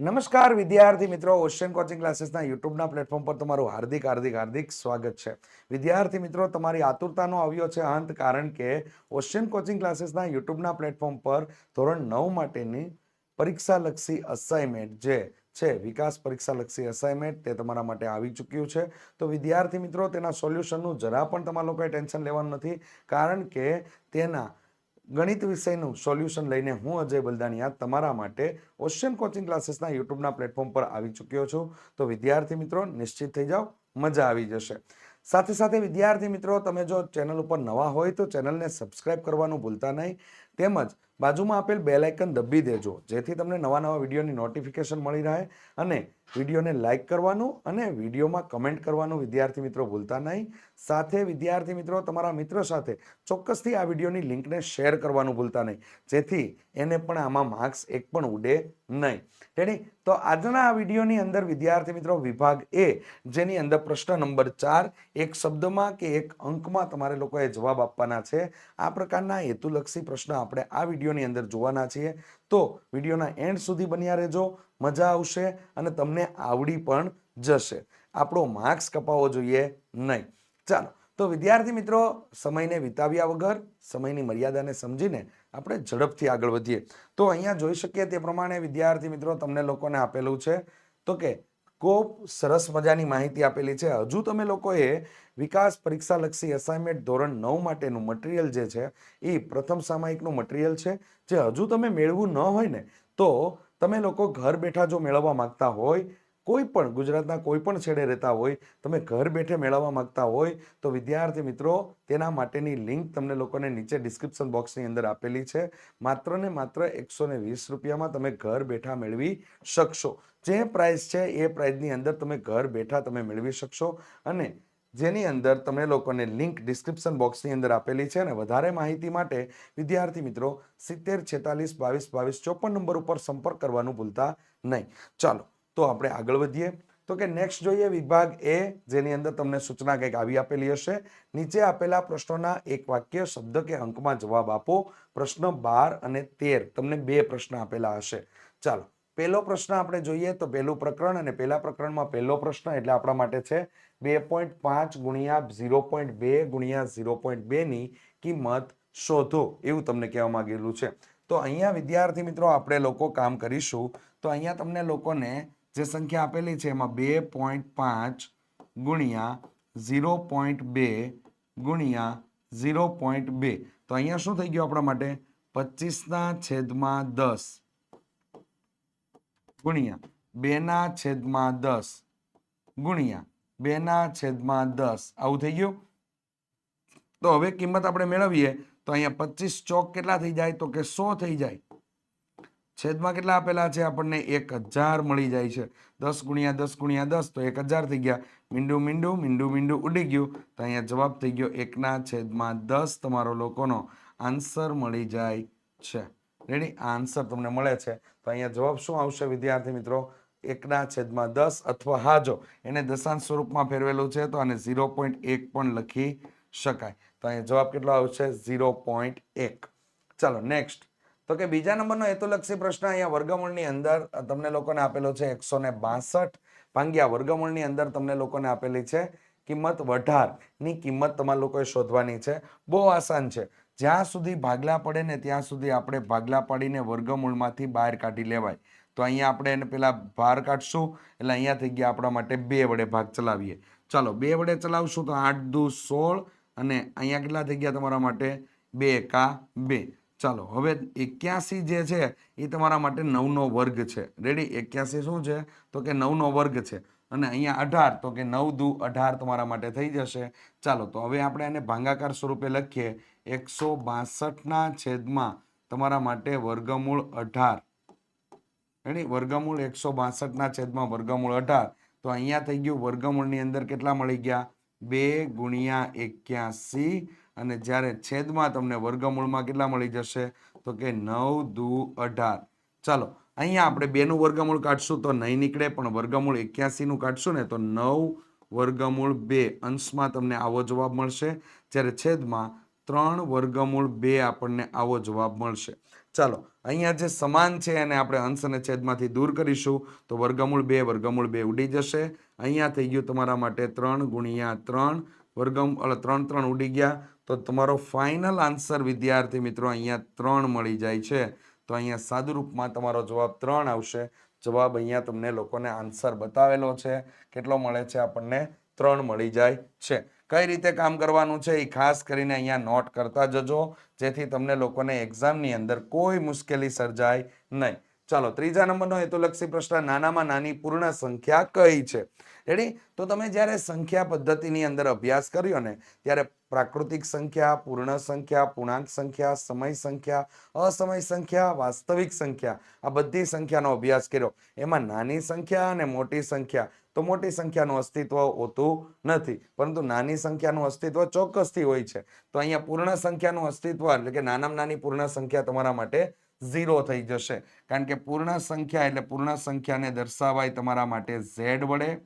નમસ્કાર વિદ્યાર્થી મિત્રો ઓશિયન કોચિંગ ક્લાસીસના યુટ્યુબના પ્લેટફોર્મ પર તમારું હાર્દિક હાર્દિક હાર્દિક સ્વાગત છે. વિદ્યાર્થી મિત્રો, તમારી આતુરતાનો આવ્યો છે અંત, કારણ કે ઓશિયન કોચિંગ ક્લાસીસના યુટ્યુબના પ્લેટફોર્મ પર ધોરણ નવ માટેની પરીક્ષાલક્ષી અસાઇનમેન્ટ જે છે, વિકાસ પરીક્ષાલક્ષી અસાઇનમેન્ટ તે તમારા માટે આવી ચૂક્યું છે. તો વિદ્યાર્થી મિત્રો, તેના સોલ્યુશનનું જરા પણ તમારા લોકોએ ટેન્શન લેવાનું નથી, કારણ કે તેના ગણિત વિષયનું સોલ્યુશન લઈને હું અજય બલદાનિયા તમારા માટે ઓશિયન કોચિંગ ક્લાસીસના યુટ્યુબના પ્લેટફોર્મ પર આવી ચૂક્યો છું. તો વિદ્યાર્થી મિત્રો, નિશ્ચિત થઈ જાઓ, મજા આવી જશે. સાથે સાથે વિદ્યાર્થી મિત્રો, તમે જો ચેનલ ઉપર નવા હોય તો ચેનલને સબસ્ક્રાઇબ કરવાનું ભૂલતા નહીં. તેમજ બાજુમાં આપેલ બેલ આઇકન દબી દેજો, જેથી તમને નવા નવા વિડીયોની નોટિફિકેશન મળી રહે અને વિડીયોને લાઇક કરવાનું અને વિડીયોમાં કમેન્ટ કરવાનું વિદ્યાર્થી મિત્રો ભૂલતા નહીં. સાથે વિદ્યાર્થી મિત્રો, તમારા મિત્રો સાથે ચોક્કસથી આ વિડીયોની લિંકને શેર કરવાનું ભૂલતા નહીં, જેથી એને પણ આમાં માર્ક્સ એક પણ ઉડે નહીં. તેની તો આજના આ વિડીયોની અંદર વિદ્યાર્થી મિત્રો, વિભાગ એ, જેની અંદર પ્રશ્ન નંબર ચાર, એક શબ્દમાં કે એક અંકમાં તમારે લોકોએ જવાબ આપવાના છે, આ પ્રકારના હેતુલક્ષી પ્રશ્ન આપણે આ વિડીયોની અંદર જોવાના છીએ. તો વિડીયોના એન્ડ સુધી બન્યા રહેજો, મજા આવશે અને તમને આવડી પણ જશે. આપણો માર્ક્સ કપાવવો જોઈએ નહીં. ચાલો, તો વિદ્યાર્થી મિત્રો, સમયને વિતાવ્યા વગર, સમયની મર્યાદાને સમજીને આપણે ઝડપથી આગળ વધીએ. તો અહીંયા જોઈ શકીએ તે પ્રમાણે વિદ્યાર્થી મિત્રો, તમને લોકોને આપેલું છે. તો કે ખૂબ સરસ મજાની માહિતી આપેલી છે. હજુ તમે લોકોએ વિકાસ પરીક્ષાલક્ષી અસાઇનમેન્ટ ધોરણ નવ માટેનું મટીરિયલ જે છે, એ પ્રથમ સામાયિકનું મટીરિયલ છે. જે હજુ તમે મેળવું ન હોય ને, તો તમે લોકો ઘર બેઠા જો મેળવવા માંગતા હોય કોઈ પણ ગુજરાતના કોઈ પણ છેડે રહેતા હોય, તમે ઘર બેઠે મેળવવા માંગતા હોય, તો વિદ્યાર્થી મિત્રો, તેના માટેની લિંક તમને લોકોને નીચે ડિસ્ક્રિપ્શન બોક્સની અંદર આપેલી છે. માત્ર ને માત્ર એકસો ને વીસ રૂપિયામાં તમે ઘર બેઠા મેળવી શકશો. જે પ્રાઇસ છે, એ પ્રાઇઝની અંદર તમે ઘર બેઠા તમે મેળવી શકશો. અને જેની અંદર તમે લોકોને લિંક ડિસ્ક્રિપ્શન બોક્સની અંદર આપેલી છે અને વધારે માહિતી માટે વિદ્યાર્થી મિત્રો, સિત્તેર છેતાલીસ બાવીસ બાવીસ ચોપન નંબર ઉપર સંપર્ક કરવાનું ભૂલતા નહીં. ચાલો તો આપણે આગળ વધીએ. તો કે નેક્સ્ટ જોઈએ વિભાગ એ, જેની અંદર તમને સૂચના કંઈક આવી આપેલી હશે. નીચે આપેલા પ્રશ્નોના એક વાક્ય, શબ્દ કે અંકમાં જવાબ આપો. પ્રશ્ન બાર અને તેર. તમને બે પ્રશ્ન આપેલા હશે. ચાલો, પહેલો પ્રશ્ન આપણે જોઈએ તો પહેલું પ્રકરણ અને પહેલા પ્રકરણમાં પહેલો પ્રશ્ન એટલે આપણા માટે છે બે પોઈન્ટ પાંચ ગુણ્યા ઝીરો પોઈન્ટ બે ગુણ્યા ઝીરો પોઈન્ટ બેની કિંમત શોધો એવું તમને કહેવા માંગેલું છે. તો અહીંયા વિદ્યાર્થી મિત્રો આપણે લોકો કામ કરીશું. તો અહીંયા તમને લોકોને જે સંખ્યા આપેલી છે એમાં બે પોઈન્ટ પાંચ ગુણ્યા ઝીરો પોઈન્ટ બે ગુણ્યા ઝીરો પોઈન્ટ બે. તો અહીંયા શું થઈ ગયું આપણા માટે? પચીસના છેદમાં દસ ગુણ્યા બેના છેદમાં દસ ગુણ્યા બેના છેદમાં દસ. આવું થઈ ગયું? તો હવે કિંમત આપણે મેળવીએ તો અહીંયા પચીસ ચોક કેટલા થઈ જાય? તો કે સો થઈ જાય. છેદમાં કેટલા આપેલા છે? આપણને એક હજાર મળી જાય છે. દસ ગુણ્યા દસ ગુણ્યા દસ તો એક હજાર થઈ ગયા. મીંડું મીંડું મીંડું મીંડું ઉડી ગયું. તો અહીંયા જવાબ થઈ ગયો એકના છેદમાં દસ તમારો લોકોનો આન્સર મળી જાય છે. રેડી આ આન્સર તમને મળે છે. તો અહીંયા જવાબ શું આવશે વિદ્યાર્થી મિત્રો? એકના છેદમાં દસ અથવા હા જો. એને દશાંશ સ્વરૂપમાં ફેરવેલું છે તો આને ઝીરો પોઈન્ટ એક પણ લખી શકાય. તો અહીંયા જવાબ કેટલો આવશે? ઝીરો પોઈન્ટ એક. ચાલો, નેક્સ્ટ. તો કે બીજા નંબરનો હેતુલક્ષી પ્રશ્ન અહીંયા વર્ગમૂળની અંદર તમને લોકોને આપેલો છે એકસો ને બાસઠ. ભાંગ્યા વર્ગમૂળની અંદર તમને લોકોને આપેલી છે કિંમત વઢારની કિંમત તમારે લોકોએ શોધવાની છે. બહુ આસાન છે. જ્યાં સુધી ભાગલા પડે ને ત્યાં સુધી આપણે ભાગલા પાડીને વર્ગમૂળમાંથી બહાર કાઢી લેવાય. તો અહીંયા આપણે એને પેલા બહાર કાઢશું, એટલે અહીંયા થઈ ગયા આપણા માટે બે વડે ભાગ ચલાવીએ. ચાલો, બે વડે ચલાવશું તો આઠ દુ સોળ અને અહીંયા કેટલા થઈ ગયા તમારા માટે? બે એકા બે. ચાલો, હવે એક્યાસી જે છે એ તમારા માટે નવનો વર્ગ છે. રેડી એક્યાસી શું છે? તો કે નવનો વર્ગ છે. અને અહીંયા અઢાર, તો કે નવ દુ અઢાર તમારા માટે થઈ જશે. ચાલો, તો હવે આપણે એને ભાંગાકાર સ્વરૂપે લખીએ. એકસો બાસઠના છેદમાં તમારા માટે વર્ગમૂળ અઢાર. રેડી વર્ગમૂળ એકસો બાસઠના છેદમાં વર્ગમૂળ અઢાર. તો અહીંયા થઈ ગયું વર્ગમૂળની અંદર કેટલા મળી ગયા? બે ગુણ્યા એક્યાસી અને જ્યારે છેદમાં તમને વર્ગમૂળમાં કેટલા મળી જશે? તો કે નવ દુ અઢાર. ચાલો, અહીંયા આપણે બેનું વર્ગમૂળ કાઢશું તો નહીં નીકળે, પણ વર્ગમૂળ એક્યાસીનું કાઢશું ને તો નવ વર્ગમૂળ બે. અંશમાં તમને આવો જવાબ મળશે. જ્યારે છેદમાં ત્રણ વર્ગમૂળ બે આપણને આવો જવાબ મળશે. ચાલો, અહીંયા જે સમાન છે એને આપણે અંશ અને છેદમાંથી દૂર કરીશું. તો વર્ગમૂળ બે વર્ગમૂળ બે ઉડી જશે. અહીંયા થઈ ગયું તમારા માટે ત્રણ ગુણ્યા ત્રણ. વર્ગમ ત્રણ ત્રણ ઉડી ગયા. તો તમારો ફાઇનલ આન્સર વિદ્યાર્થી મિત્રો, અહીંયા ત્રણ મળી જાય છે. તો અહીંયા સાદુરૂપમાં તમારો જવાબ ત્રણ આવશે. જવાબ અહીંયા તમને લોકોને આન્સર બતાવેલો છે. કેટલો મળે છે આપણને? ત્રણ મળી જાય છે. કઈ રીતે કામ કરવાનું છે એ ખાસ કરીને અહીંયા નોટ કરતા જજો, જેથી તમને લોકોને એક્ઝામની અંદર કોઈ મુશ્કેલી સર્જાય નહીં. ચાલો, ત્રીજા નંબરનો હેતુલક્ષી પ્રશ્ન, નાનામાં નાની પૂર્ણ સંખ્યા કઈ છે? રેડી તો તમે જ્યારે સંખ્યા પદ્ધતિની અંદર અભ્યાસ કર્યો ને, ત્યારે પ્રાકૃતિક સંખ્યા, પૂર્ણ સંખ્યા, પૂર્ણાંક સંખ્યા, સમય સંખ્યા, અસમય સંખ્યા, વાસ્તવિક સંખ્યા, આ બધી સંખ્યાનો અભ્યાસ કર્યો. એમાં નાની સંખ્યા અને મોટી સંખ્યા. તો મોટી સંખ્યાનું અસ્તિત્વ હોતું નથી. પરંતુ નાની સંખ્યાનું અસ્તિત્વ ચોક્કસથી હોય છે. તો અહીંયા પૂર્ણ સંખ્યાનું અસ્તિત્વ એટલે કે નાનામાં નાની પૂર્ણ સંખ્યા તમારા માટે ઝીરો થઈ જશે. કારણ કે પૂર્ણ સંખ્યા એટલે પૂર્ણ સંખ્યાને દર્શાવાય તમારા માટે ઝેડ વડે.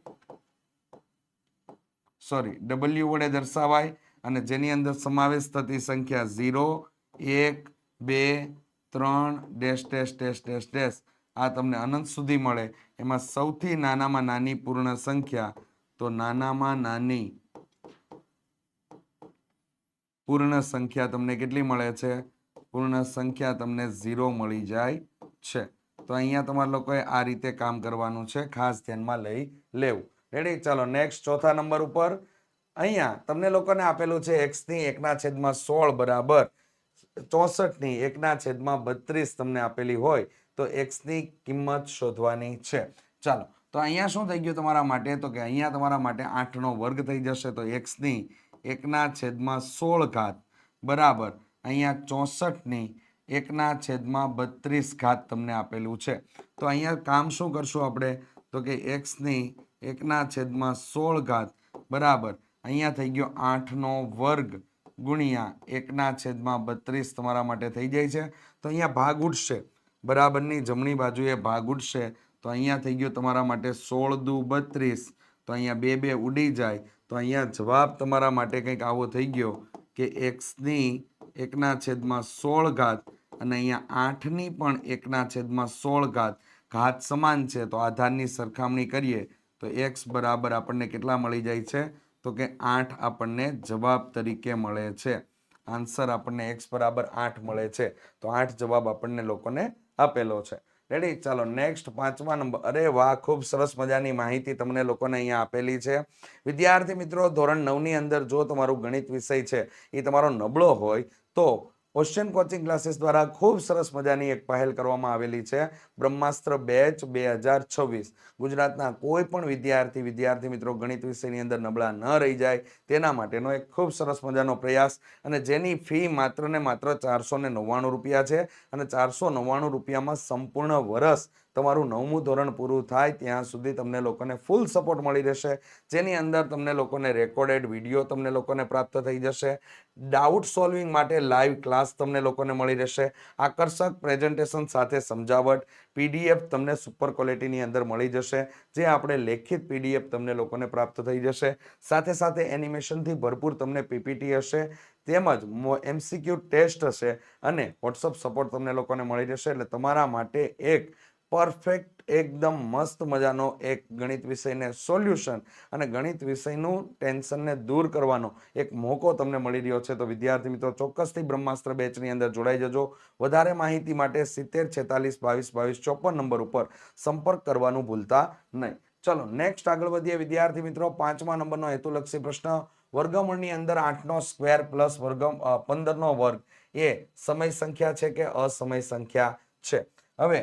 સોરી ડબલ્યુ વડે દર્શાવાય અને જેની અંદર સમાવેશ થતી સંખ્યા ઝીરો, એક, બે, ત્રણ, dash dash dash dash dash આ તમને અનંત સુધી મળે. એમાં સૌથી નાનામાં નાની પૂર્ણ સંખ્યા તો નાનામાં નાની પૂર્ણ સંખ્યા તમને કેટલી મળે છે? પૂર્ણ સંખ્યા તમને ઝીરો મળી જાય છે. તો અહીંયા તમારે લોકોએ આ રીતે કામ કરવાનું છે. ખાસ ધ્યાનમાં લઈ લેવું. રેડી ચાલો નેક્સ્ટ ચોથા નંબર ઉપર. અહીંયા તમને લોકોને આપેલું છે એક્સની એકના છેદમાં સોળ બરાબર. ચોસઠની એકના છેદમાં બત્રીસ તમને આપેલી હોય તો એક્સની કિંમત શોધવાની છે. ચાલો, તો અહીંયા શું થઈ ગયું તમારા માટે? તો કે અહીંયા તમારા માટે આઠનો વર્ગ થઈ જશે. તો એક્સની એકના છેદમાં સોળ ઘાત બરાબર. અહીંયા ચોસઠની એકના છેદમાં બત્રીસ ઘાત તમને આપેલું છે. તો અહીંયા કામ શું કરશું આપણે? તો કે એક્સની એકના છેદમાં સોળ ઘાત બરાબર અહીંયા થઈ ગયો આઠનો વર્ગ ગુણ્યા એકના છેદમાં બત્રીસ તમારા માટે થઈ જાય છે. તો અહીંયા ભાગ ઉઠશે બરાબરની જમણી બાજુએ ભાગ ઉઠશે તો અહીંયા થઈ ગયો તમારા માટે સોળ દુ બત્રીસ. તો અહીંયા બે બે ઉડી જાય. તો અહીંયા જવાબ તમારા માટે કંઈક આવો થઈ ગયો કે એક્સની એકના છેદમાં સોળ ઘાત અને અહીંયા આઠની પણ એકના છેદમાં સોળ ઘાત ઘાત સમાન છે. તો આધારની સરખામણી કરીએ તો એક્સ બરાબર આપણને કેટલા મળી જાય છે? તો કે આઠ આપણને જવાબ તરીકે મળે છે. આન્સર આપણને એક્સ બરાબર આઠ મળે છે. તો આઠ જવાબ આપણને લોકોને આપેલો છે. રેડી? ચાલો, નેક્સ્ટ પાંચમા નંબર. અરે વાહ, ખૂબ સરસ મજાની માહિતી તમને લોકોને અહીંયા આપેલી છે. વિદ્યાર્થી મિત્રો, ધોરણ નવની અંદર જો તમારું ગણિત વિષય છે, એ તમારો નબળો હોય તો ઓશિયન કોચિંગ ક્લાસીસ દ્વારા ખૂબ સરસ મજાની એક પહેલ કરવામાં આવેલી છે. બ્રહ્માસ્ત્ર બેચ બે હજાર છવ્વીસ. ગુજરાતના કોઈ પણ વિદ્યાર્થી વિદ્યાર્થી મિત્રો ગણિત વિષયની અંદર નબળા ન રહી જાય. તેના માટેનો એક ખૂબ સરસ મજાનો પ્રયાસ અને જેની ફી માત્ર ને માત્ર ચારસો ને નવ્વાણું રૂપિયા છે અને ચારસો નવ્વાણું રૂપિયામાં સંપૂર્ણ વર્ષ તમારું નવમું ધોરણ પૂરું થાય ત્યાં સુધી તમને લોકોને ફૂલ સપોર્ટ મળી રહેશે. જેની અંદર તમને લોકોને રેકોર્ડેડ વીડિયો તમને લોકોને પ્રાપ્ત થઈ જશે. ડાઉટ સોલ્વિંગ માટે લાઈવ ક્લાસ તમને લોકોને મળી રહેશે. આકર્ષક પ્રેઝન્ટેશન સાથે સમજાવટ પીડીએફ તમને સુપર ક્વોલિટીની અંદર મળી જશે. જે આપણે લેખિત પીડીએફ તમને લોકોને પ્રાપ્ત થઈ જશે. સાથે સાથે એનિમેશનથી ભરપૂર તમને પીપીટી હશે. તેમજ એમસીક્યુ ટેસ્ટ હશે અને વોટ્સઅપ સપોર્ટ તમને લોકોને મળી રહેશે. એટલે તમારા માટે એક પરફેક્ટ, એકદમ મસ્ત મજાનો એક ગણિત વિષયને સોલ્યુશન અને ગણિત વિષયનું ટેન્શનને દૂર કરવાનો એક મોકો તમને મળી રહ્યો છે. તો વિદ્યાર્થી મિત્રો, ચોક્કસથી બ્રહ્માસ્ત્ર બેચની અંદર જોડાઈ જજો. વધારે માહિતી માટે સિત્તેર છેતાલીસ બાવીસ બાવીસ ચોપન નંબર ઉપર સંપર્ક કરવાનું ભૂલતા નહીં. ચલો નેક્સ્ટ આગળ વધીએ. વિદ્યાર્થી મિત્રો, પાંચમા નંબરનો હેતુલક્ષી પ્રશ્ન. વર્ગમૂળની અંદર આઠનો સ્ક્વેર પ્લસ વર્ગ પંદરનો વર્ગ. એ સમય સંખ્યા છે કે અસમય સંખ્યા છે? હવે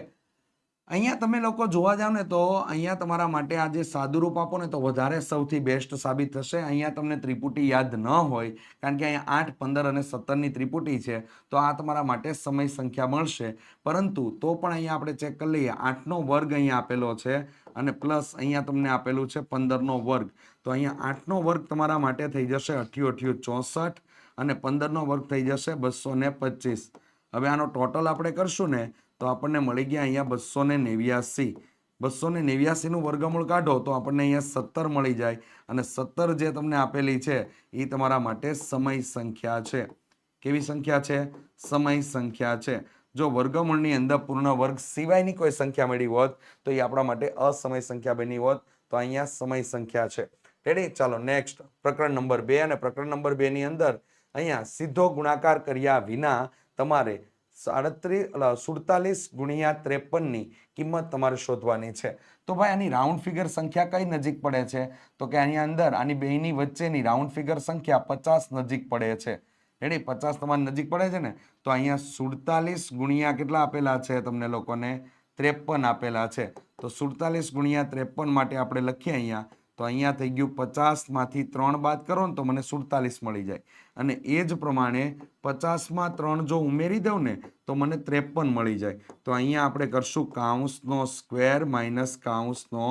અહીંયા તમે લોકો જોવા જાવ ને તો અહીંયા તમારા માટે આ જે સાદુરૂપ આપો ને તો વધારે સૌથી બેસ્ટ સાબિત થશે. અહીંયા તમને ત્રિપુટી યાદ ન હોય, કારણ કે અહીંયા આઠ, પંદર અને સત્તરની ત્રિપુટી છે, તો આ તમારા માટે સમય સંખ્યા મળશે. પરંતુ તો પણ અહીંયા આપણે ચેક કરી લઈએ, આઠનો વર્ગ અહીંયા આપેલો છે અને પ્લસ અહીંયા તમને આપેલું છે પંદરનો વર્ગ. તો અહીંયા આઠનો વર્ગ તમારા માટે થઈ જશે અઠ્યું અઠ્યું ચોસઠ અને પંદરનો વર્ગ થઈ જશે બસો ને પચીસ. હવે આનો ટોટલ આપણે કરશું ને તો આપણને મળી ગયા અહીંયા બસો ને નેવ્યાસી. બસો ને નેવ્યાસીનું વર્ગમૂળ કાઢો તો આપણને અહીંયા સત્તર મળી જાય. અને સત્તર જે તમને આપેલી છે એ તમારા માટે સમય સંખ્યા છે. કેવી સંખ્યા છે? સમય સંખ્યા છે. જો વર્ગમૂળની અંદર પૂર્ણ વર્ગ સિવાયની કોઈ સંખ્યા મળી હોત, તો એ આપણા માટે અસમય સંખ્યા બની હોત. તો અહીંયા સમય સંખ્યા છે. રેડી ચાલો નેક્સ્ટ પ્રકરણ નંબર બે અને પ્રકરણ નંબર બેની અંદર અહીંયા સીધો ગુણાકાર કર્યા વિના તમારે સાડત્રીસ સુડતાલીસ ગુણ્યા ત્રેપનની કિંમત તમારે શોધવાની છે. તો ભાઈ આની રાઉન્ડ ફિગર સંખ્યા કઈ નજીક પડે છે? તો કે આની અંદર આની બેની વચ્ચેની રાઉન્ડ ફિગર સંખ્યા પચાસ નજીક પડે છે. રેડી પચાસ તમારે નજીક પડે છે ને? તો અહીંયા સુડતાલીસ ગુણ્યા કેટલા આપેલા છે તમને લોકોને? ત્રેપન આપેલા છે. તો સુડતાલીસ ગુણ્યા ત્રેપન માટે આપણે લખીએ અહીંયા. તો અહીંયા થઈ ગયું પચાસમાંથી ત્રણ બાદ કરો ને તો મને સુડતાલીસ મળી જાય. અને એ જ પ્રમાણે પચાસમાં ત્રણ જો ઉમેરી દઉં ને, તો મને ત્રેપન મળી જાય. તો અહીંયા આપણે કરશું કાઉન્સનો સ્ક્વેર માઇનસ કાઉન્સનો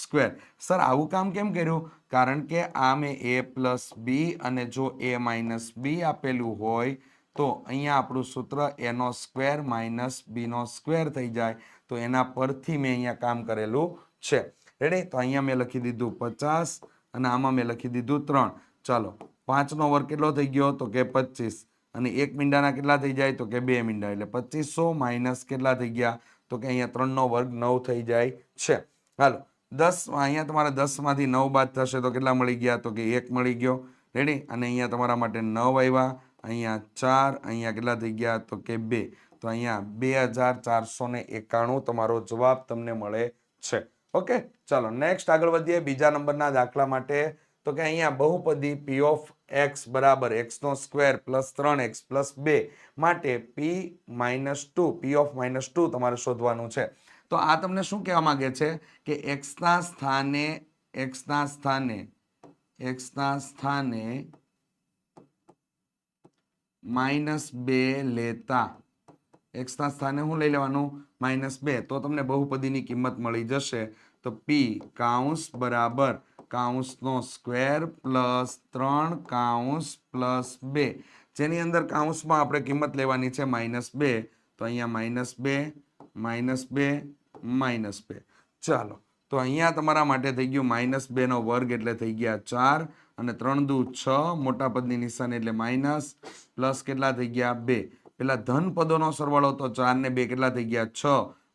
સ્ક્વેર. સર, આવું કામ કેમ કર્યું? કારણ કે આ મેં એ પ્લસ બી અને જો એ માઇનસ બી આપેલું હોય, તો અહીંયા આપણું સૂત્ર એનો સ્ક્વેર માઇનસ બીનો સ્ક્વેર થઈ જાય. તો એના પરથી મેં અહીંયા કામ કરેલું છે. રેડી તો અહીંયા મેં લખી દીધું પચાસ અને આમાં મેં લખી દીધું ત્રણ. ચાલો. પાંચનો વર્ગ કેટલો થઈ ગયો તો કે પચીસ. અને એક મીંડાના કેટલા થઈ જાય તો કે બે મીંડા. એટલે પચીસો માઇનસ કેટલા થઈ ગયા તો કે અહીંયા ત્રણનો વર્ગ નવ થઈ જાય છે. હાલો, દસ, અહીંયા તમારે દસમાંથી નવ બાદ થશે તો કેટલા મળી ગયા તો કે એક મળી ગયો. રેડી અને અહીંયા તમારા માટે નવ આવ્યા. અહીંયા ચાર, અહીંયા કેટલા થઈ ગયા તો કે બે. તો અહીંયા બે હજાર ચારસો ને એકાણું તમારો જવાબ તમને મળે છે. ઓકે ચાલો નેક્સ્ટ આગળ વધીએ. બીજા નંબરના દાખલા માટે તો કે અહીંયા બહુપદી પી ઓફ એક્સ બરાબર એક્સનો સ્ક્વેર પ્લસ ત્રણ એક્સ પ્લસ બે માટે P minus two P of minus two તમારે શોધવાનું છે. તો આ તમને શું કહેવા માંગે છે? કે એક્સના સ્થાને એક્સના સ્થાને એક્સના સ્થાને માઇનસ બે લેતા. એક્સના સ્થાને શું લઈ લેવાનું? માઇનસ બે. તો તમને બહુપદીની કિંમત મળી જશે. તો પી કાઉન્સ બરાબર કાઉન્સનો સ્ક્વેર પ્લસ ત્રણ કાઉન્સ પ્લસ બે. જેની અંદર કાઉન્સમાં આપણે કિંમત લેવાની છે માઇનસ બે, તો અહીંયા માઇનસ બે માઇનસ બે માઇનસ બે. ચાલો, તો અહીંયા તમારા માટે થઈ ગયું માઇનસ બેનો વર્ગ એટલે થઈ ગયા ચાર, અને ત્રણ દુ છ, મોટા પદની નિશાની એટલે માઇનસ, પ્લસ કેટલા થઈ ગયા બે. પેલા ધન પદોનો સરવાળો તો ચાર ને બે કેટલા થઈ ગયા છ,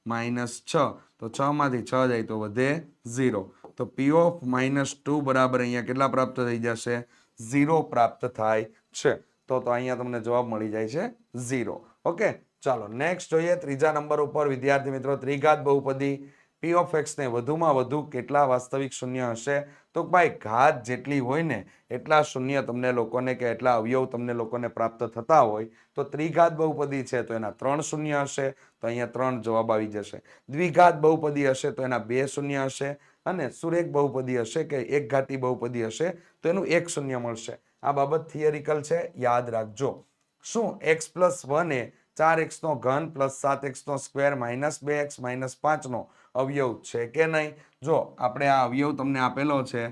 માઇનસ છ. તો છ માંથી છ જાય તો વધે ઝીરો. તો પી ઓફ માઇનસ ટુ બરાબર અહીંયા કેટલા પ્રાપ્ત થઈ જશે? ઝીરો પ્રાપ્ત થાય છે. તો તો અહીંયા તમને જવાબ મળી જાય છે ઝીરો ઓકે ચાલો નેક્સ્ટ જોઈએ ત્રીજા નંબર ઉપર. વિદ્યાર્થી મિત્રો, ત્રિઘાત બહુપદી પી ઓફ એક્સ ને વધુમાં વધુ કેટલા વાસ્તવિક શૂન્ય હશે? તો ભાઈ, ઘાત જેટલી હોય ને, એટલા શૂન્ય તમને લોકોને કે એટલા અવયવ તમને લોકોને પ્રાપ્ત થતા હોય. તો ત્રિઘાત બહુપદી છે, તો એના ત્રણ શૂન્ય હશે. તો અહીંયા ત્રણ જવાબ આવી જશે. દ્વિઘાત બહુપદી હશે, તો એના બે શૂન્ય હશે. અને સુરેખ બહુપદી હશે કે એક ઘાતી બહુપદી હશે, તો એનું એક શૂન્ય મળશે. આ બાબત થિયરિકલ છે, યાદ રાખજો. શું એક્સ પ્લસ વન એ ચાર એક્સનો ઘન પ્લસ સાત એક્સનો સ્ક્વેર માઇનસ બે એક્સ માઇનસ પાંચનો અવયવ છે કે નહીં? જો આપણે આ અવયવ તમને આપેલો છે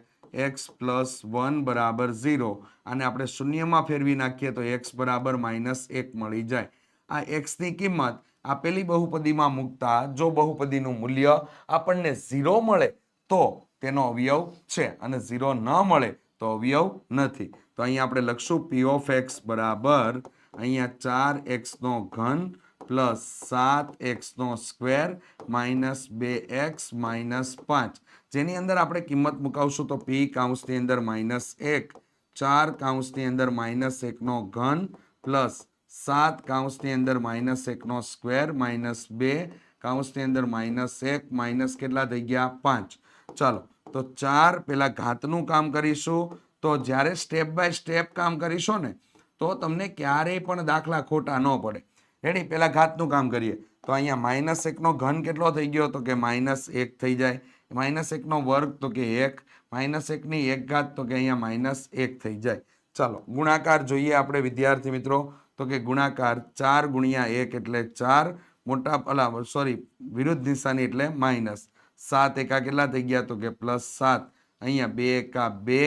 એક્સ પ્લસ વન બરાબર ઝીરો અને આપણે શૂન્યમાં ફેરવી નાખીએ તો એક્સ બરાબર માઇનસ એક મળી જાય. આ એક્સની કિંમત આપેલી બહુપદીમાં મૂકતા, જો બહુપદીનું મૂલ્ય આપણને ઝીરો મળે તો તેનો અવયવ છે અને ઝીરો ન મળે તો અવયવ નથી. તો અહીંયા આપણે લખશું પી ઓફ એક્સ બરાબર અહીંયા ચાર એક્સનો ઘન પ્લસ સાત એક્સનો સ્ક્વેર માઇનસ બે એક્સ માઇનસ પાંચ. જેની અંદર આપણે કિંમત મુકાવશું તો પી કાઉન્સની અંદર માઇનસ એક, ચાર કાઉન્સની અંદર માઇનસ એકનો ઘન પ્લસ સાત કાઉન્સની અંદર માઇનસ એકનો સ્ક્વેર માઇનસ બે, કાઉન્સની અંદર માઇનસ એક, માઇનસ કેટલા થઈ ગયા? પાંચ. ચાલો, તો ચાર પેલા ઘાતનું કામ કરીશું. તો જ્યારે સ્ટેપ બાય સ્ટેપ કામ કરીશો ને, તો તમને ક્યારેય પણ દાખલા ખોટા ન પડે. રેડી પેલા ઘાતનું કામ કરીએ. તો અહીંયા માઇનસ એકનો ઘન કેટલો થઈ ગયો? તો કે માઇનસ એક થઈ જાય. માઇનસ એકનો વર્ગ તો કે એક. માઇનસ એકની એક ઘાત તો કે અહીંયા માઇનસ એક થઈ જાય. ચાલો, ગુણાકાર જોઈએ આપણે વિદ્યાર્થી મિત્રો. તો કે ગુણાકાર ચાર ગુણ્યા એક એટલે ચાર. મોટા, અલા સોરી વિરુદ્ધ નિશાની એટલે માઇનસ સાત એકા કેટલા થઈ ગયા તો કે પ્લસ સાત? અહીંયા બે એકા બે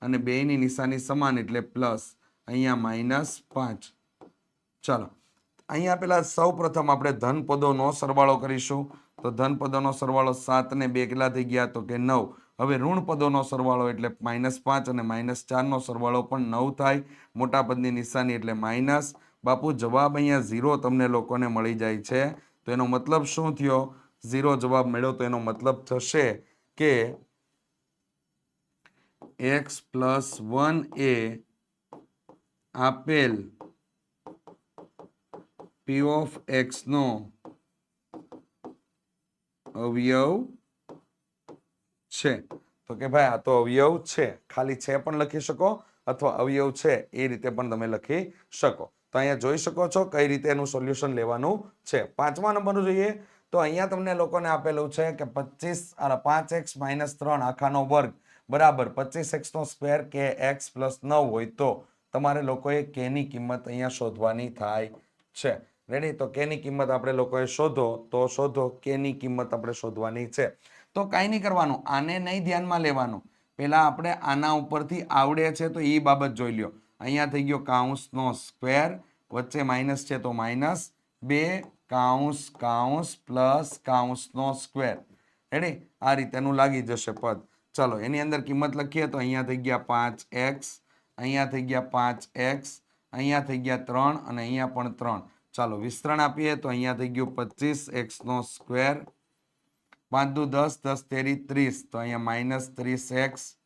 અને બેની નિશાની સમાન એટલે પ્લસ અહીંયા માઇનસ પાંચ. ચાલો, અહીંયા પેલા સૌ પ્રથમ આપણે ધન પદોનો સરવાળો કરીશું. તો ધન પદોનો સરવાળો સાત ને બે કેટલા થઈ ગયા તો કે નવ? હવે ઋણ પદોનો સરવાળો એટલે માઇનસ પાંચ અને માઇનસ ચારનો સરવાળો પણ નવ થાય. મોટા પદની નિશાની એટલે માઇનસ. બાપુ, જવાબ અહીંયા ઝીરો તમને લોકોને મળી જાય છે. તો એનો મતલબ શું થયો? ઝીરો જવાબ મળ્યો તો એનો મતલબ થશે કે એક્સ પ્લસ વન એ આપેલ પી ઓફ એક્સનો અવયવ છે. તો કે ભાઈ આ તો અવયવ છે. ખાલી છે પણ લખી શકો અથવા અવયવ છે એ રીતે પણ તમે લખી શકો. તો અહીંયા જોઈ શકો છો કઈ રીતે એનું સોલ્યુશન લેવાનું છે. પાંચમા નંબરનું જોઈએ. તો અહીંયા તમને લોકોને આપેલું છે કે પચીસ પાંચ એક્સ માઇનસ ત્રણ આખાનો વર્ગ. બરાબર, પચીસ એક્સનો સ્ક્વેર કે એક્સ પ્લસ નવ હોય તો તમારે લોકોએ કેની કિંમત અહીંયા શોધવાની થાય છે. રેડી તો કેની કિંમત આપણે લોકોએ શોધો, તો શોધો કેની કિંમત આપણે શોધવાની છે. તો કાંઈ નહીં કરવાનું, આને નહીં ધ્યાનમાં લેવાનું. પહેલાં આપણે આના ઉપરથી આવડે છે તો એ બાબત જોઈ લ્યો. અહીંયા થઈ ગયો કાઉન્સનો સ્ક્વેર, વચ્ચે માઇનસ છે તો માઇનસ બે કાઉન્સ કાઉન્સ પ્લસ કાઉન્સનો સ્ક્વેર. રેડી આ રીતેનું લાગી જશે પદ. ચલો, એની અંદર કિંમત લખીએ તો અહીંયા થઈ ગયા પાંચ એક્સ, અહીંયા થઈ ગયા પાંચ એક્સ, અહીંયા થઈ ગયા ત્રણ અને અહીંયા પણ ત્રણ. ચાલો, વિસ્તરણ આપીએ તો અહીંયા થઈ ગયું પચીસ એક્સનો સ્ક્વેર. પાંચ દુ દસ દસ તેરી ત્રીસ. તો અહીંયા માઇનસ ત્રીસ એક્સ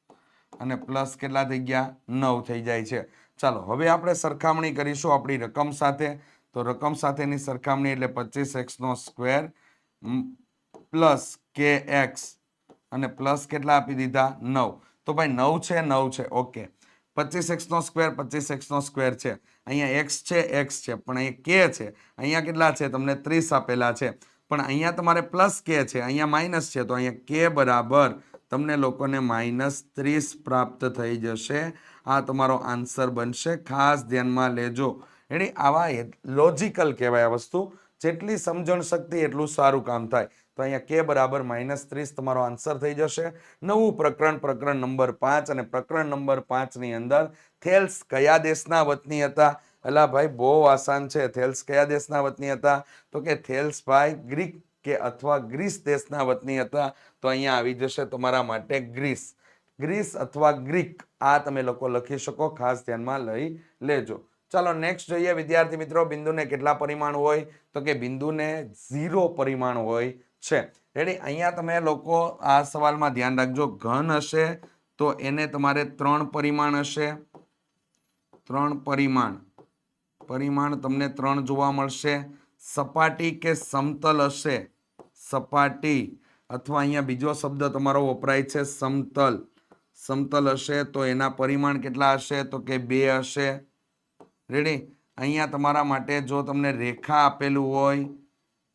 અને પ્લસ કેટલા થઈ ગયા? નવ થઈ જાય છે. ચાલો, હવે આપણે સરખામણી કરીશું આપણી રકમ સાથે. તો રકમ સાથેની સરખામણી એટલે પચીસ એક્સનો સ્ક્વેર પ્લસ કે એક્સ, અને પ્લસ કેટલા આપી દીધા? નવ. તો ભાઈ નવ છે નવ છે. ઓકે. પચીસ એક્સનો સ્ક્વેર, પચીસ એક્સનો સ્ક્વેર છે. અહીંયા એક્સ છે એક્સ છે. પણ અહીંયા કે છે. અહીંયા કેટલા છે? તમને ત્રીસ આપેલા છે. પણ અહીંયા તમારે પ્લસ કે છે. અહીંયા માઇનસ છે. તો અહીંયા કે બરાબર તમને લોકોને માઇનસ ત્રીસ પ્રાપ્ત થઈ જશે. આ તમારો આન્સર બનશે. ખાસ ધ્યાનમાં લેજો. એટલે આવા લોજિકલ કહેવાય આ વસ્તુ. જેટલી સમજણ શક્તિ એટલું સારું કામ થાય. તો અહીંયા કે બરાબર માઇનસ ત્રીસ તમારો આન્સર થઈ જશે. નવું પ્રકરણ પ્રકરણ નંબર પાંચ અને પ્રકરણ નંબર પાંચની અંદર થેલ્સ કયા દેશના વતની હતા? અલા ભાઈ, બહુ આસાન છે. થેલ્સ કયા દેશના વતની હતા? તો કે થેલ્સ ભાઈ ગ્રીક કે અથવા ગ્રીસ દેશના વતની હતા. તો અહીંયા આવી જશે તમારા માટે ગ્રીસ. ગ્રીસ અથવા ગ્રીક આ તમે લોકો લખી શકો. ખાસ ધ્યાનમાં લઈ લેજો. ચાલો નેક્સ્ટ જોઈએ. વિદ્યાર્થી મિત્રો, બિંદુને કેટલા પરિમાણ હોય? તો કે બિંદુને ઝીરો પરિમાણ હોય છે. રેડી અહીંયા તમે લોકો આ સવાલમાં ધ્યાન રાખજો. ઘન હશે તો એને તમારે ત્રણ પરિમાણ હશે. ત્રણ પરિમાણ. પરિમાણ તમને ત્રણ જોવા મળશે. સપાટી કે સમતલ હશે? સપાટી. અથવા અહીંયા બીજો શબ્દ તમારો વપરાય છે, સમતલ. સમતલ હશે તો એના પરિમાણ કેટલા હશે? તો કે બે હશે. રેડી અહીંયા તમારા માટે જો તમને રેખા આપેલું હોય,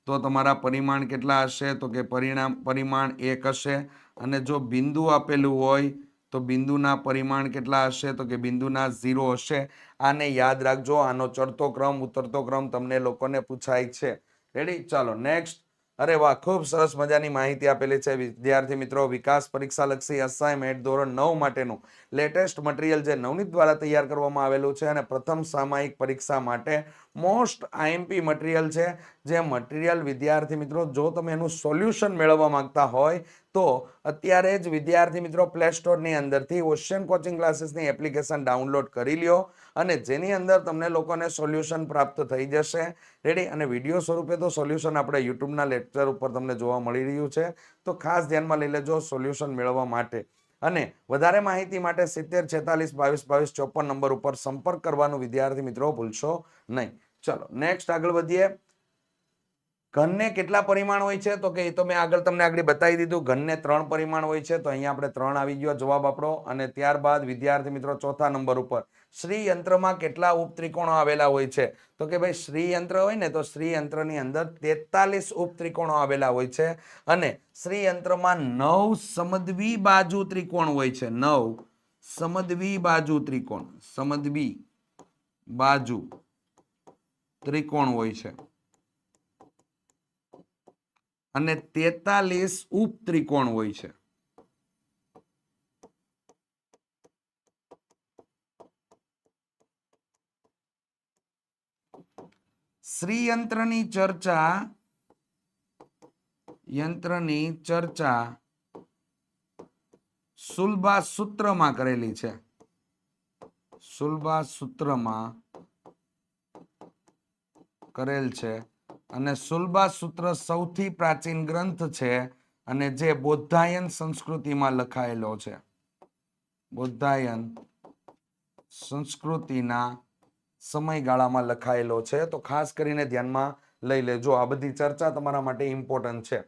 તો તમારા પરિમાણ કેટલા હશે? તો કે પરિણામ, પરિમાણ એક હશે. અને જો બિંદુ આપેલું હોય, તો બિંદુના પરિમાણ કેટલા હશે? તો કે બિંદુના ઝીરો હશે. આને યાદ રાખજો. આનો ચડતો ક્રમ, ઉતરતો ક્રમ તમને લોકોને પૂછાય છે. રેડી ચાલો નેક્સ્ટ અરે વાહ, ખૂબ સરસ મજાની માહિતી આપેલી છે. વિદ્યાર્થી મિત્રો, વિકાસ પરીક્ષા લક્ષી અસાઇનમેન્ટ ધોરણ નવ માટેનું લેટેસ્ટ મટીરિયલ જે નવનીત દ્વારા તૈયાર કરવામાં આવેલું છે અને પ્રથમ સામાયિક પરીક્ષા માટે મોસ્ટ આઈએમપી મટીરિયલ છે. જે મટીરિયલ વિદ્યાર્થી મિત્રો, જો તમે એનું સોલ્યુશન મેળવવા માંગતા હોય, તો અત્યારે જ વિદ્યાર્થી મિત્રો પ્લે સ્ટોરની અંદરથી ઓશિયન કોચિંગ ક્લાસીસની એપ્લિકેશન ડાઉનલોડ કરી લ્યો. અને જેની અંદર તમને લોકોને સોલ્યુશન પ્રાપ્ત થઈ જશે. રેડી અને વીડિયો સ્વરૂપે તો સોલ્યુશન આપણે યુટ્યુબના લેક્ચર ઉપર તમને જોવા મળી રહ્યું છે. તો ખાસ ધ્યાનમાં લઈ લેજો સોલ્યુશન મેળવવા માટે. અને વધારે માહિતી માટે સિત્તેર, છેતાલીસ, બાવીસ બાવીસ, ચોપન નંબર ઉપર સંપર્ક કરવાનું વિદ્યાર્થી મિત્રો ભૂલશો નહીં. ચલો નેક્સ્ટ આગળ વધીએ. ઘનને કેટલા પરિમાણ હોય છે? તો કે એ તો મેં આગળ તમને આગળ બતાવી દીધું. ઘનને ત્રણ પરિમાણ હોય છે. તો અહીંયા આપણે ત્રણ આવી ગયો જવાબ આપણો. અને ત્યારબાદ વિદ્યાર્થી મિત્રો ચોથા નંબર ઉપર. શ્રી યંત્રમાં કેટલા ઉપત્રિકોણો આવેલા હોય છે? તો કે ભાઈ શ્રી યંત્ર હોય ને, તો શ્રી યંત્રની અંદર તેતાલીસ ઉપત્રિકોણો આવેલા હોય છે અને શ્રી યંત્રમાં નવ સમદ્વી બાજુ ત્રિકોણ હોય છે. નવ સમદ્વી બાજુ ત્રિકોણ, સમદ્વી બાજુ ત્રિકોણ હોય છે. અને તેતાલીસ ઉપત્રિકોણ હોય છે. શ્રી યંત્રની ચર્ચા યંત્રની ચર્ચા સુલભા સૂત્રમાં કરેલી છે. સુલભા સૂત્રમાં કરેલ છે અને સુલભા સૂત્ર સૌથી પ્રાચીન ગ્રંથ છે અને જે બૌદ્ધાયન સંસ્કૃતિમાં લખાયેલો છે. બૌદ્ધાયન સંસ્કૃતિના સમયગાળામાં લખાયેલો છે, તો ખાસ કરીને ધ્યાનમાં લઈ લેજો. આ બધી ચર્ચા તમારા માટે ઇમ્પોર્ટન્ટ છે.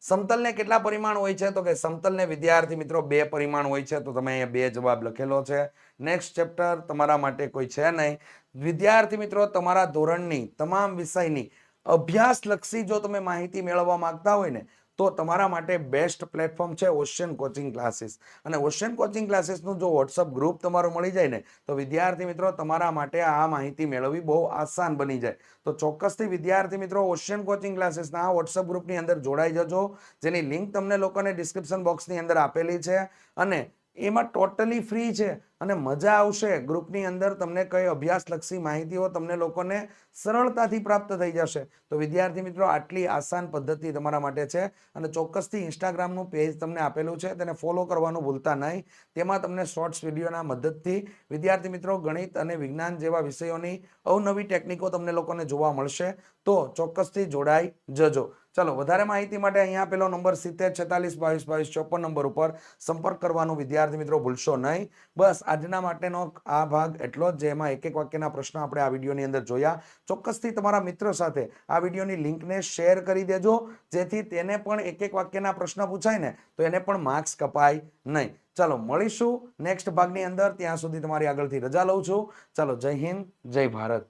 સમતલને કેટલા પરિમાણ હોય છે? તો કે સમતલને વિદ્યાર્થી મિત્રો બે પરિમાણ હોય છે, તો તમે અહીંયા બે જવાબ લખેલો છે. નેક્સ્ટ ચેપ્ટર તમારા માટે કોઈ છે નહીં. વિદ્યાર્થી મિત્રો, તમારા ધોરણની તમામ વિષયની અભ્યાસલક્ષી જો તમે માહિતી મેળવવા માંગતા હોય ને તો તમારા માટે બેસ્ટ પ્લેટફોર્મ છે ઓશિયન કોચિંગ ક્લાસીસ અને ઓશિયન કોચિંગ ક્લાસીસનું જો વોટ્સઅપ ગ્રુપ તમારું મળી જાય ને, તો વિદ્યાર્થી મિત્રો તમારા માટે આ માહિતી મેળવવી બહુ આસાન બની જાય. તો ચોક્કસથી વિદ્યાર્થી મિત્રો ઓશિયન કોચિંગ ક્લાસીસના આ વોટ્સઅપ ગ્રુપની અંદર જોડાઈ જજો. જેની લિંક તમને લોકોને ડિસ્ક્રિપ્શન બોક્સની અંદર આપેલી છે. અને એમાં ટોટલી ફ્રી છે. અને મજા આવશે. ગ્રુપની અંદર તમને કઈ અભ્યાસલક્ષી માહિતીઓ તમને લોકોને સરળતાથી પ્રાપ્ત થઈ જશે. તો વિદ્યાર્થી મિત્રો, આટલી આસાન પદ્ધતિ તમારા માટે છે. અને ચોક્કસથી ઇન્સ્ટાગ્રામનું પેજ તમને આપેલું છે. તેને ફોલો કરવાનું ભૂલતા નહીં. તેમાં તમને શોર્ટ્સ વિડીયોના મદદથી વિદ્યાર્થી મિત્રો, ગણિત અને વિજ્ઞાન જેવા વિષયોની અવનવી ટેકનિકો તમને લોકોને જોવા મળશે. તો ચોક્કસથી જોડાઈ જજો. ચલો, વધારે માહિતી માટે અહીંયા પેલો નંબર સિત્તેર, છેતાલીસ, બાવીસ બાવીસ, ચોપન નંબર ઉપર સંપર્ક કરવાનું વિદ્યાર્થી મિત્રો ભૂલશો નહીં. બસ, આજના માટેનો આ ભાગ એટલો જ, જેમાં એક એક વાક્યના પ્રશ્ન આપણે આ વિડીયોની અંદર જોયા. ચોક્કસથી તમારા મિત્રો સાથે આ વિડીયોની લિંકને શેર કરી દેજો, જેથી તેને પણ એક એક વાક્યના પ્રશ્ન પૂછાય ને, તો એને પણ માર્ક્સ કપાય નહીં. ચાલો, મળીશું નેક્સ્ટ ભાગની અંદર. ત્યાં સુધી તમારી આગળથી રજા લઉં છું. ચાલો, જય હિન્દ, જય ભારત.